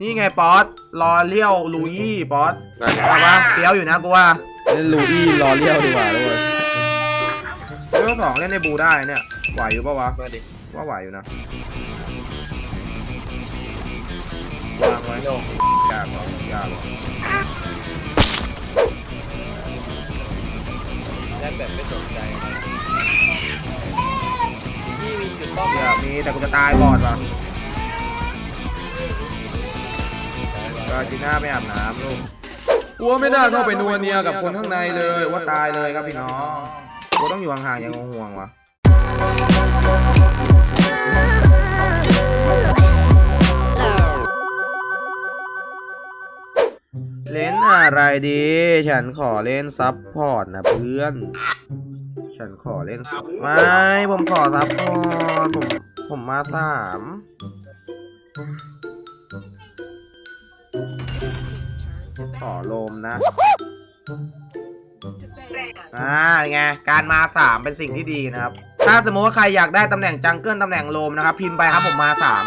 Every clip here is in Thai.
นี่ไงป๊อตรอเลี้ยวลูยี่ป๊อตได้เลยเอาปะเฟี้ยวอยู่นะกูว่าเล่นลูอี้รอเลี้ยวดีกว่าทุกคนเรื่องสองเล่นในบูได้เนี่ยไหวอยู่ปะวะมาดิว่าไหวอยู่นะวางไว้ยากหรอยากหรอแล่นแบบไม่สนใจพี่มีหยุดป้อมอยากมีแต่กูจะตายก่อนว่ะ ก็จีน่าไม่อาบน้ำลูกกลัวไม่น่าเข้าไปนัวเนียกับคนข้างในเลยว่าตายเลยครับพี่น้องกูต้องอยู่ห่างๆอย่างห่วงๆว่ะเล่นอะไรดี ฉันขอเล่นซับพอร์ตนะเพื่อน ฉันขอเล่นซับไม่ ผมขอซับพอร์ตผม ผมมาสาม ขอโลมนะ อ่าเป็นไง การมาสามเป็นสิ่งที่ดีนะครับ ถ้าสมมติว่าใครอยากได้ตำแหน่งจังเกิลตำแหน่งโลมนะครับ พิมพ์ไปครับผมมาสาม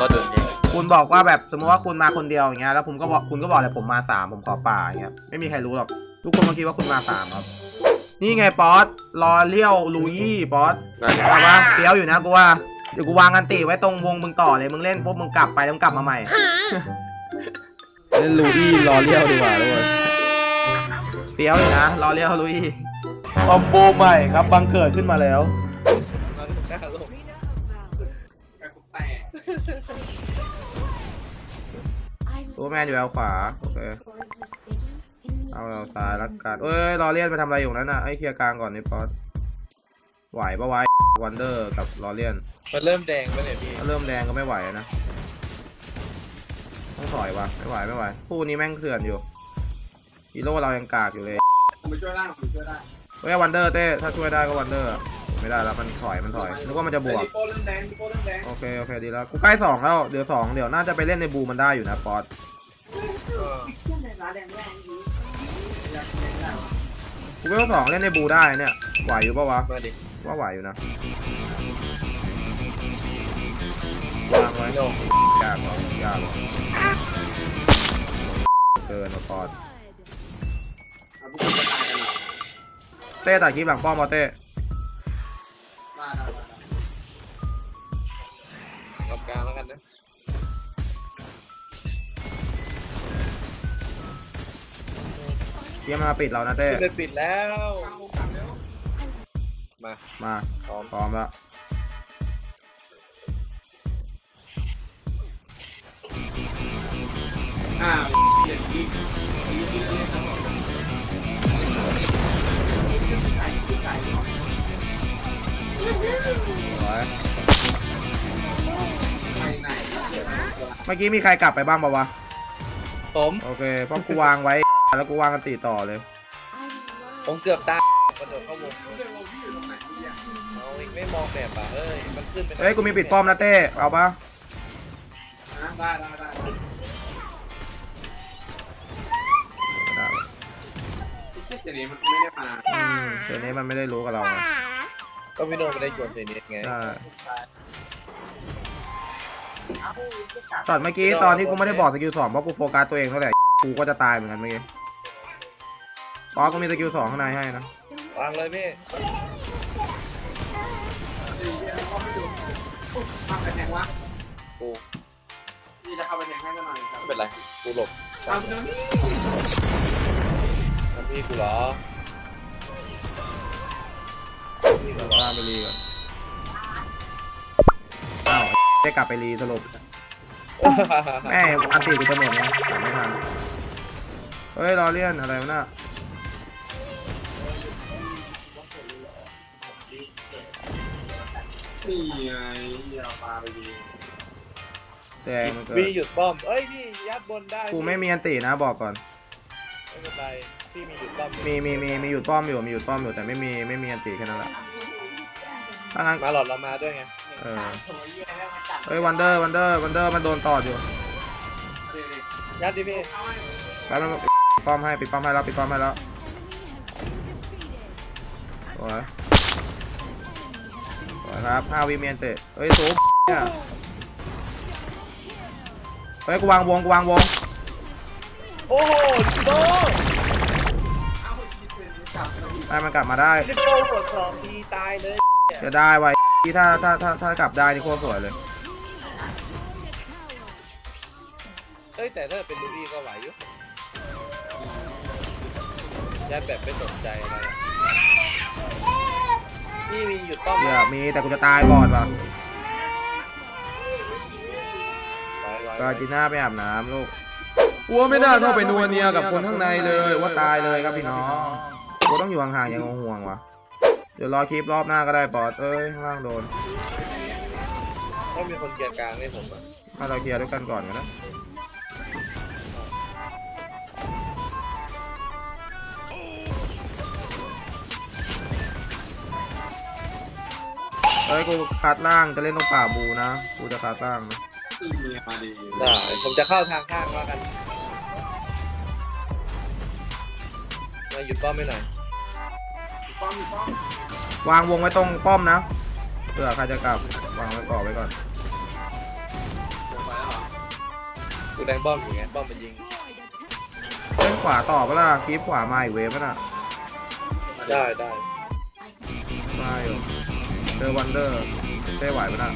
ก็โดนเองคุณบอกว่าแบบสมมติว่าคุณมาคนเดียวอย่างเงี้ยแล้วผมก็บอกคุณก็บอกเลยผมมาสามผมขอป่าอย่างเงี้ยไม่มีใครรู้หรอก ทุกคนมาคิดว่าคุณมาสามครับ นี่ไงป๊อตรอเลี้ยวลูยี่ป๊อตได้เลยเอาปะเฟี้ยวอยู่นะกูว่าเดี๋ยวกูวางกันติไว้ตรงวงมึงต่อเลยมึงเล่นปุ๊บมึงกลับไปแล้วมึงกลับมาใหม่ เล่นลูอี้รอเลี้ยวดีกว่าทุกคนเฟี้ยวอยู่นะรอเลี้ยวลูยี่คอมโบใหม่ครับบังเกิดขึ้นมาแล้วมันกล้าลงตัวแมนอยู่แอลขวาโอเคเอาแอลซ้ายละกันเอ้ยรอเลียนไปทำอะไรอยู่นั้นน่ะไอ้เคลียร์กลางก่อนนี่ป๊อตไหวปะวะวันเดอร์กับรอเลียนมันเริ่มแดงไปเนี่ยพี่ถ้าเริ่มแดงก็ไม่ไหวนะ ต้องถอยวะไม่ไหวไม่ไหวคู่นี้แม่งเถื่อนอยู่ฮีโร่เรายังกากอยู่เลยผมไปช่วยได้ผมช่วยได้เฮ้ยวันเดอร์เต้ถ้าช่วยได้ก็วันเดอร์ไม่ได้แล้วมันถอยมันถอยนึกว่ามันจะบวกดิโป้เล่นแดงดิโป้เล่นแดงโอเคโอเคดีแล้วกูใกล้สองแล้วเดี๋ยวสองเดี๋ยวน่าจะไปเล่นในบูมันได้อยู่นะป๊อตเออกูเวลสองเล่นในบูได้เนี่ยไหวอยู่ปะวะมาดิว่าไหวอยู่นะวางไว้ยากหรอยากหรอเกิ นมาป๊อตเตายกันเต้ตัดคลิปหลังป้อมมาเต้กับกลางแล้วกันนะเตรียมมาปิดเรานะเต้ปิดแล้ว มา มาพร้อม พร้อมแล้ว อ้าวเด็กอีกอีกอีกเล่นทั้งหมดสวยไปไหนเมื่อกี้มีใครกลับไปบ้างปะวะ ผมโอเคเพราะกูวางไว้ แล้วกูวางกันตีต่อเลย ผมเกือบตายกระโดดเข้าวงเรื่องเราพี่อยู่ตรงไหนเนี่ยเอาอีกไม่มองแบบอะเอ้ย มันขึ้นไปเฮ้ย กูมีปิดป้อมนะเต้ เอาปะนะได้ได้ได้ ที่เสียนี้มันไม่ได้มาอืมเดี๋ยวนี้มันไม่ได้รู้กับเราไงก็พี่โนไม่ได้ชวนเซนิสไง ใช่ตอนเมื่อกี้ตอนที่กูไม่ได้บอกสกิลสองเพราะกูโฟกัสตัวเองเท่าไหร่กูก็จะตายเหมือนกันเมื่อกี้ป๊อกก็มีสกิลสองข้างในให้นะวางเลยพี่เข้าไปแทงวะกูพี่จะเข้าไปแทงให้หน่อยครับไม่เป็นไร กูหลบ เอาเดี๋ยวนี้ ทำพี่กูเหรอพี่กูเหรอตามไปรีก่อน อ้าวได้กลับไปรีสรุปแม่อันตีกูจะหมดไงกลับไม่ทัน เฮ้ยรอเลี่ยนอะไรวะน่ะนี่ไงเดี๋ยวปลาไปดูแดงมันเกิดพี่หยุดป้อม เอ้ยพี่ยัดบนได้กูไม่มีอันตีนะบอกก่อน ไม่เป็นไรพี่มีหยุดป้อมอยู่มีมีมีมีหยุดป้อมอยู่มีหยุดป้อมอยู่แต่ไม่มีไม่มีอันตีแค่นั้นแหละถ้างั้นมาหลอดเรามาด้วยไงเออเฮ้ยวันเดอร์วันเดอร์วันเดอร์มันโดนตอดอยู่ยัดดิพี่แป๊บนึงปิดป้อมให้ปิดป้อมให้แล้วปิดป้อมให้แล้วโอ้ยโอ้ยครับห้าวิเมียนเตะเฮ้ยสูบเนี่ยเฮ้ยกูวางวงกูวางวงโอ้โหลิโป้ ได้มันกลับมาได้ลิโป้กดสองทีตายเลยจะได้ไว้ที่ถ้าถ้าถ้าถ้ากลับได้นี่โคตรสวยเลย เอ้ยแต่ถ้าเป็นลูอี้ก็ไหวอยู่ยัดแบบไม่สนใจอะไรอะพี่มีหยุดป้อมไหมเนี่ยมีแต่กูจะตายก่อนว่ะไหวไหวก็จีน่าไปอาบน้ำลูก อัวไม่น่าเข้าไปนัวเนียกับคนข้างในเลยว่าตายเลยครับพี่น้อง กูต้องอยู่ห่างๆอย่างห่วงๆวะเดี๋ยวรอคลิปรอบหน้าก็ได้ปอดเอ้ยข้างล่างโดนต้องมีคนเกียร์กลางให้ผมอะถ้าเราเคลียร์ด้วยกันก่อนกันนะเฮ้ยกูคัดล่างจะเล่นตรงป่าบูนะ กูจะคัดล่างนะคือเมียมาดีได้ผมจะเข้าทางข้างแล้วกันมาหยุดป้อมไม่หน่อย ป้อมป้อมวางวงไว้ตรงป้อมนะเผื่อใครจะกลับวางไว้ก่อไว้ก่อนเจอไปแล้วเหรอกูแดงป้อมอยู่ไงป้อมมันยิงเล่นขวาต่อปะล่ะคลิปขวามาอีกเวฟปะน่ะได้ได้มาอยู่เจอวันเดอร์เต้ไหวปะน่ะ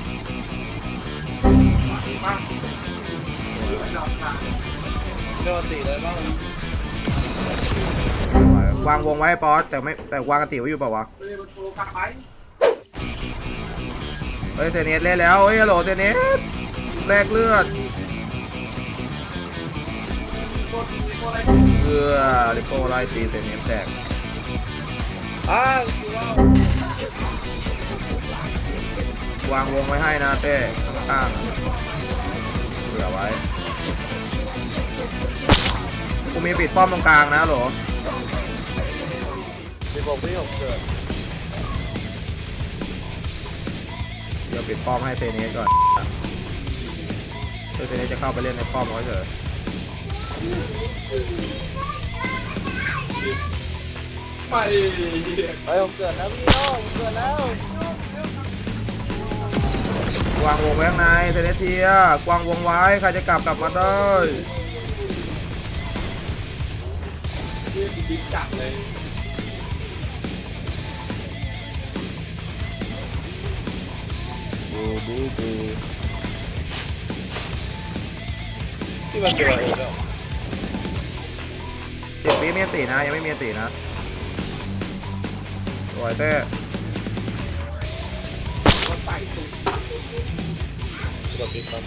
ป้อมไม่นอนค่ะโดนตีเลยบ้างไห วางวงไว้ให้ป๊อตแต่ไม่แต่วางกระติไว้อยู่เปล่าวะเฮ้ยเซเนสเล่นแล้วเฮ้ยฮัลโหลเซเนสแลกเลือดโคตรดีโคตรอะไรเพื่อริโก้ไล่ตีเซเนสแตกอ้าววางวงไว้ให้นะเต้ข้างๆเผื่อไว้กูมีปิดป้อมตรงกลางนะหลสิ บหกวิหกเกิดเดี๋ยวปิดป้อมให้เซเนสก่อนเดี๋ยวเซเนสจะเข้าไปเล่นในป้อมเขาเฉยไปเฮ้ยผมเกิดแล้วพี่โน่ผมเกิดแล้ววางวงไว้ข้างในเซเนสเทียกวางวงไว้ใครจะกลับกลับมาได้เรียกดิบจัดเลย บูบูบูที่มันตัวเองแล้วเจ็ดปีเมียนตีนะ ยังไม่เมียนตีนะสวยเต้มันใส่ตุ้มตัวปิดป้อม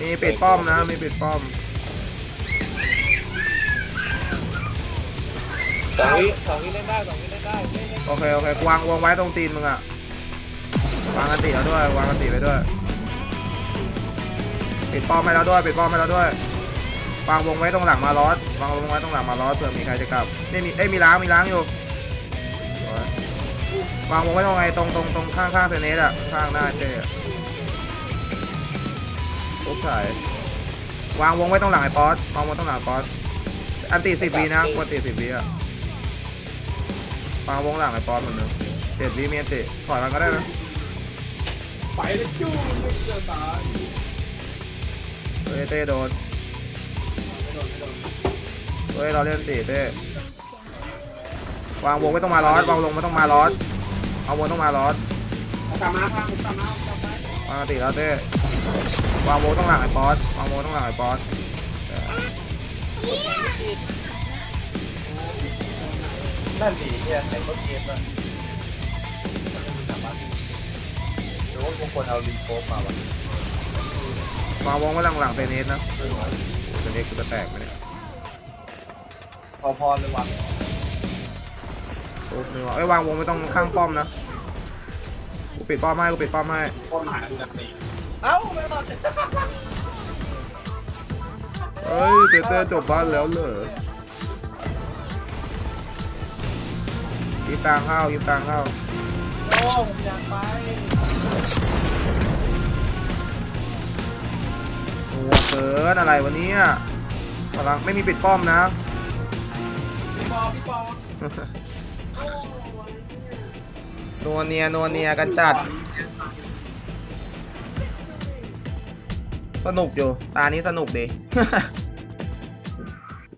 มีปิดป้อมนะ มีปิดป้อมสองวิสองวิเล่นได้สองวิเล่นได้เล่นเล่นโอเค โอเควางวงไว้ตรงตีนมึงอะวางกัน ตีแล้วด้วยวางกันตีไปด้วยปิดป้อมให้แล้วด้วยปิดป้อมให้แล้วด้วยวางวงไว้ตรงหลังมาลอสวางวงไว้ตรงหลังมาลอสเผื่อมีใครจะกลับไม่มีเอ้ยมีล้างมีล้างอยู่วางวงไว้ตรงไงตรงตรงตรงข้างข้างเซเนสอะข้างหน้าเจ๊อะปุ๊บถ่ายวางวงไว้ตรงหลังไอ้ป๊อตวางวงตรงหลังป๊อตอันตีสิบวีนะกดตีสิบวีอะวางวงหลังไอ้ป๊อตเหมือนเดิมเจ็ดวีเมีอันติถอยมันก็ได้นะ ไปเลยจู้ไม่เจอตายเฮ้ยเต้โดนไม่โดนไม่โดนเฮ้ยเราเล่นตีเต้วางวงไว้ต้องมาลอสวางวงไม่ต้องมาลอสเอาวงต้องมาลอสเอากลับมาพาผมมาเอากลับไปวางตีแล้วเต้วางวงต้องหลังไอ้ป๊อตวางวงต้องหลังไอ้ป๊อตนั่นดีเนี่ยในรถเกมอะ รือว่ากูควรเอารีโฟมมาวะวางวงไว้หลังหลังเซเนสนะเซเนสกูจะแตกไหมเนี่ยพอพอเลยวะปุ๊บนี่วะเอ้ยวางวงไม่ต้องข้างป้อมนะกูปิดป้อมให้กูปิดป้อมให้คนหายดูกันตีเอ้าไม่รอดเฮ้ยเต้เต้จบบ้านแล้วเหรอยิบกลางเข้ายิบกลางเข้า โอ้ผมอยากไปหัวเกินอะไรวันนี้พลังไม่มีปิดป้อมนะ พี่ปอพี่ปอนัวเนียนัวเนียกันจัด สนุกอยู่ ตานี้สนุกดี